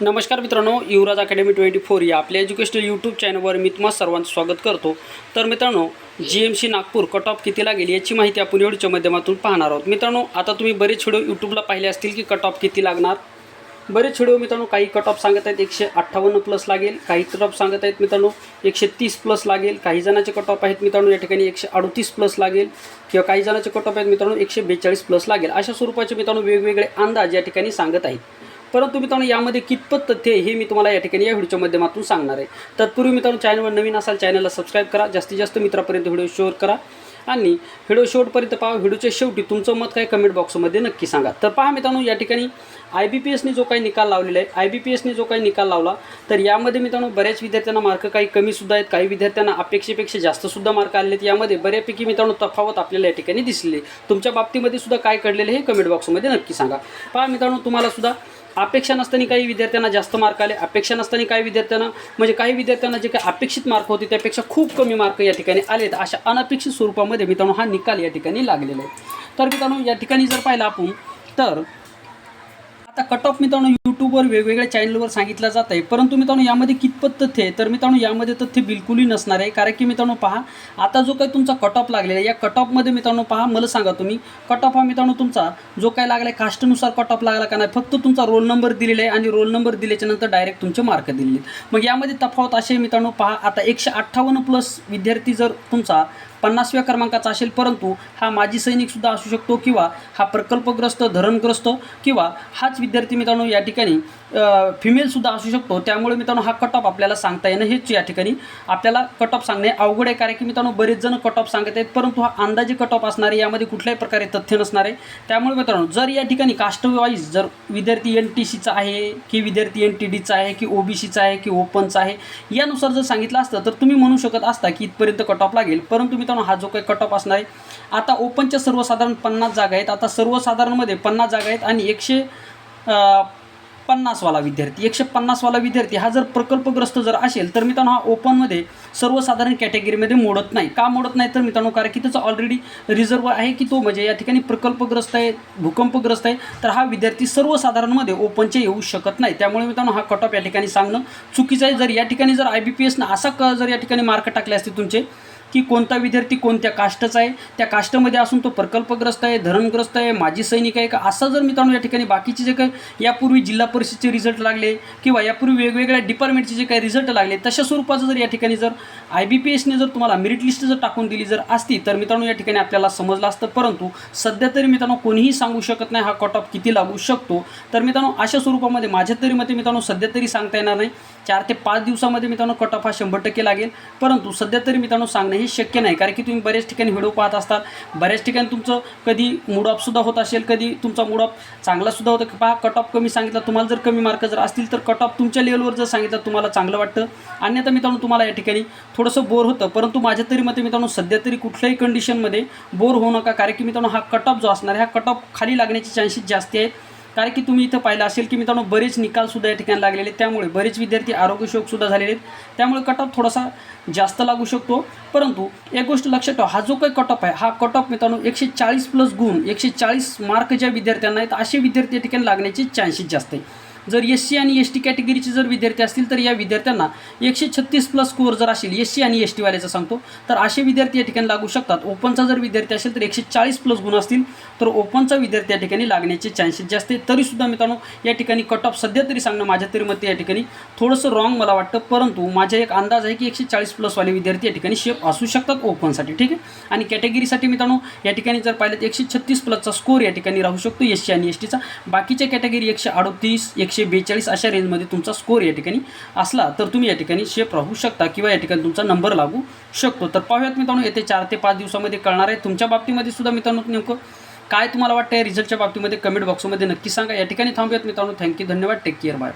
नमस्कार मित्रांनो युवराज academy twenty four या आपल्या एज्युकेशनल यूट्यूब चॅनलवर मी तुम्हाला सर्वांचं स्वागत करतो. तर मित्रांनो G M C Nagpur cut off किती लागेल याची माहिती आपण व्हिडिओच्या माध्यमातून पाहणार आहोत. मित्रांनो आता तुम्ही बरेच व्हिडिओ यूट्यूबला पाहिले असतील की कट ऑफ किती लागणार? बरेच व्हिडिओ मित्रांनो काही कट ऑफ सांगत आहेत एकशे अठ्ठावन्न प्लस लागेल काही कट ऑफ सांगत आहेत मित्रांनो एकशे तीस प्लस लागेल काही जणांचे कट ऑफ आहेत मित्रांनो या ठिकाणी एकशे अडतीस प्लस लागेल किंवा काही जणांचे कट ऑफ आहेत मित्रांनो एकशे बेचाळीस प्लस लागेल. अशा स्वरूपाचे मित्रांनो वेगवेगळे अंदाज या ठिकाणी सांगत आहेत. परंतु मित्रांनो यामध्ये कितपत तथ्य आहे हे मी तुम्हाला या ठिकाणी या व्हिडिओच्या माध्यमातून सांगणार आहे. तत्पूर्वी मित्रांनो चॅनलवर नवीन असाल चॅनलला सबस्क्राईब करा. जास्तीत जास्त मित्रापर्यंत व्हिडिओ शेअर करा. आणि व्हिडिओ शेवटपर्यंत पहा. व्हिडिओच्या शेवटी तुमचं मत काय कमेंट बॉक्समध्ये नक्की सांगा. तर पहा मित्रांनो या ठिकाणी आय बी पी एसने जो काही निकाल लावलेला आहे आय बी पी एसने जो काही निकाल लावला तर यामध्ये मित्रांनो बऱ्याच विद्यार्थ्यांना मार्क काही कमीसुद्धा आहेत. काही विद्यार्थ्यांना अपेक्षेपेक्षा जास्तसुद्धा मार्क आलेले आहेत. यामध्ये बऱ्यापैकी मित्रांनो तफावत आपल्याला या ठिकाणी दिसले तुमच्या बाबतीमध्ये सुद्धा काय कळलेलं हे कमेंट बॉक्समध्ये नक्की सांगा. पहा मित्रांनो तुम्हाला सुद्धा अपेक्षा नसताना काही विद्यार्थ्यांना जास्त मार्क आले अपेक्षा नसताना काही विद्यार्थ्यांना म्हणजे काही विद्यार्थ्यांना जे काही अपेक्षित मार्क होते त्यापेक्षा खूप कमी मार्क या ठिकाणी आलेत. अशा अनपेक्षित स्वरूपामध्ये मित्रांनो हा निकाल या ठिकाणी लागलेला आहे. तर मित्रांनो या ठिकाणी जर पाहिलं आपण तर आता कट ऑफ मित्रांनो यूट्यूबवर वेगवेगळ्या चॅनलवर सांगितलं जात आहे. परंतु मित्रांनो यामध्ये कितपत तथ्य आहे? तर मित्रांनो यामध्ये तथ्य बिलकुलही नसणार आहे. कारण की मित्रांनो पहा आता जो काही तुमचा कट ऑफ लागलेला आहे या कट ऑफमध्ये मित्रांनो पहा मला सांगा तुम्ही कट ऑफ हा मित्रांनो तुमचा जो काही लागला आहे कास्टनुसार कट ऑफ लागला का नाही फक्त तुमचा रोल नंबर दिलेला आहे आणि रोल नंबर दिल्याच्या नंतर डायरेक्ट तुमचे मार्क दिलेले मग यामध्ये तफावत असे मित्रांनो पहा आता एकशे अठ्ठावन्न प्लस विद्यार्थी जर तुमचा पन्नासव्या क्रमांकाचा असेल परंतु हा माजी सैनिकसुद्धा असू शकतो किंवा हा प्रकल्पग्रस्त धरणग्रस्त किंवा हाच विद्यार्थी मित्रांनो या ठिकाणी फिमेलसुद्धा असू शकतो. त्यामुळे मित्रांनो हा कट ऑफ आपल्याला सांगता येणं हेच या ठिकाणी. आपल्याला कट ऑफ सांगणे अवघड आहे कारण की मित्रांनो बरेच जण कट ऑफ सांगत आहेत परंतु हा अंदाजे कट ऑफ असणार आहे यामध्ये कुठल्याही प्रकारे तथ्य नसणार आहे. त्यामुळे मित्रांनो जर या ठिकाणी कास्ट वाईज जर विद्यार्थी एन टी सीचा आहे की विद्यार्थी एन टी डीचा आहे की ओ बी सीचा आहे की ओपनचा आहे यानुसार जर सांगितलं असतं तर तुम्ही म्हणू शकत असता की इथपर्यंत कट ऑफ लागेल. परंतु मित्रांनो हा जो काही कट ऑफ असणार आहे आता ओपनच्या सर्वसाधारण पन्नास जागा आहेत. आता सर्वसाधारणमध्ये पन्नास जागा आहेत आणि एकशे पन्नासवाला विद्यार्थी. एकशे पन्नासवाला विद्यार्थी हा जर प्रकल्पग्रस्त जर असेल तर मित्रांनो हा ओपनमध्ये सर्वसाधारण कॅटेगरीमध्ये मोडत नाही. का मोडत नाही? तर मित्रांनो कारण की त्याचा ऑलरेडी रिझर्व आहे की तो म्हणजे या ठिकाणी प्रकल्पग्रस्त आहे भूकंपग्रस्त आहे तर हा विद्यार्थी सर्वसाधारणमध्ये ओपनचे येऊ शकत नाही. त्यामुळे मित्रांनो हा कट ऑफ या ठिकाणी सांगणं चुकीचं आहे. जर या ठिकाणी जर आय बी पी एसनं असा क जर या ठिकाणी मार्क टाकले असते तुमचे की कोणता विद्यार्थी कोणत्या कास्टचा आहे? त्या कास्टमध्ये असून तो प्रकल्पग्रस्त आहे धरणग्रस्त आहे माजी सैनिक आहे का? असं जर मित्रांनो या ठिकाणी बाकीचे जे काही यापूर्वी जिल्हा परिषदचे रिझल्ट लागले किंवा यापूर्वी वेगवेगळ्या डिपार्टमेंटचे जे काही रिझल्ट लागले तशा स्वरूपाचं जर या ठिकाणी जर आय बी पी एसने जर तुम्हाला मेरिट लिस्ट जर टाकून दिली जर असती तर मित्रांनो या ठिकाणी आपल्याला समजलं असतं. परंतु सध्या तरी मित्रांनो कोणीही सांगू शकत नाही हा कट ऑफ किती लागू शकतो. तर मित्रांनो अशा स्वरूपामध्ये माझ्या तरी मते मित्रांनो सध्या तरी सांगता येणार नाही. चार ते पाच दिवसामध्ये मित्रांनो कट ऑफ हा शंभर टक्के लागेल. परंतु सध्या तरी मित्रांनो सांगणे हे शक्य नाही. कारण की तुम्ही बऱ्याच ठिकाणी व्हिडिओ पाहत असतात. बऱ्याच ठिकाणी तुमचं कधी मूड ऑफसुद्धा होत असेल कधी तुमचा मूड ऑफ चांगलासुद्धा होतं. की पहा कट ऑफ कमी सांगितला तुम्हाला जर कमी मार्क जर असतील तर कट ऑफ तुमच्या लेवलवर जर सांगितलं तुम्हाला चांगलं वाटतं. अन्यथा मित्रांनो तुम्हाला या ठिकाणी थोडंसं बोर होतं. परंतु माझ्या तरी मते मित्रांनो सध्या तरी कुठल्याही कंडिशनमध्ये बोर होऊ नका. कारण की मित्रांनो हा कट ऑफ जो असणार हा कट ऑफ खाली लागण्याचे चान्सेस जास्ती आहेत. कारण की तुम्ही इथं पाहिलं असेल की मित्रांनो बरेच निकालसुद्धा या ठिकाणी लागलेले आहेत. त्यामुळे बरेच विद्यार्थी आरोग्यशोकसुद्धा झालेले आहेत. त्यामुळे कट ऑफ थोडासा जास्त लागू शकतो. परंतु एक गोष्ट लक्षात ठेवा हा जो काही कट ऑफ आहे हा कट ऑफ मित्रांनो एकशे चाळीस प्लस गुण एकशे चाळीस मार्क ज्या विद्यार्थ्यांना आहेत असे विद्यार्थी या ठिकाणी लागण्याचे चान्सेस जास्त आहे जर एस सी आणि एस टी कॅटेगरीचे जर विद्यार्थी असतील तर या विद्यार्थ्यांना एकशे छत्तीस प्लस स्कोअर जर असेल एस सी आणि एस टीवाल्याचा सांगतो तर असे विद्यार्थी या ठिकाणी लागू शकतात. ओपनचा जर विद्यार्थी असेल तर एकशे चाळीस प्लस गुण असतील तर ओपनचा विद्यार्थी या ठिकाणी लागण्याचे चान्सेस जास्त आहे तरीसुद्धा मित्रांनो या ठिकाणी कट ऑफ सध्या तरी सांगणं माझ्या तरी मते या ठिकाणी थोडंसं रॉंग मला वाटतं. परंतु माझा एक अंदाज आहे की एकशे चाळीस प्लसवाले विद्यार्थी या ठिकाणी शेप असू शकतात ओपनसाठी ठीक आहे? आणि कॅटेगरीसाठी मित्रांनो या ठिकाणी जर पाहिलं तर एकशे छत्तीस प्लसचा स्कोअर या ठिकाणी राहू शकतो एस सी आणि एस टीचा बाकीच्या कॅटेगरी एकशे अडतीस एकशे बेचाळीस अशा रेंजमध्ये तुमचा स्कोअर या ठिकाणी असला तर तुम्ही या ठिकाणी शेप राहू शकता किंवा या ठिकाणी तुमचा नंबर लागू शकतो. तर पाहूयात मित्रांनो येते चार ते पाच दिवसामध्ये कळणार आहे. तुमच्या बाबतीमध्ये सुद्धा मित्रांनो नेमकं काय तुम्हाला वाटतं या रिझल्टच्या बाबतीमध्ये कमेंट बॉक्समध्ये नक्की सांगा. या ठिकाणी थांबूयात मित्रांनो. थँक्यू धन्यवाद. Take care bye bye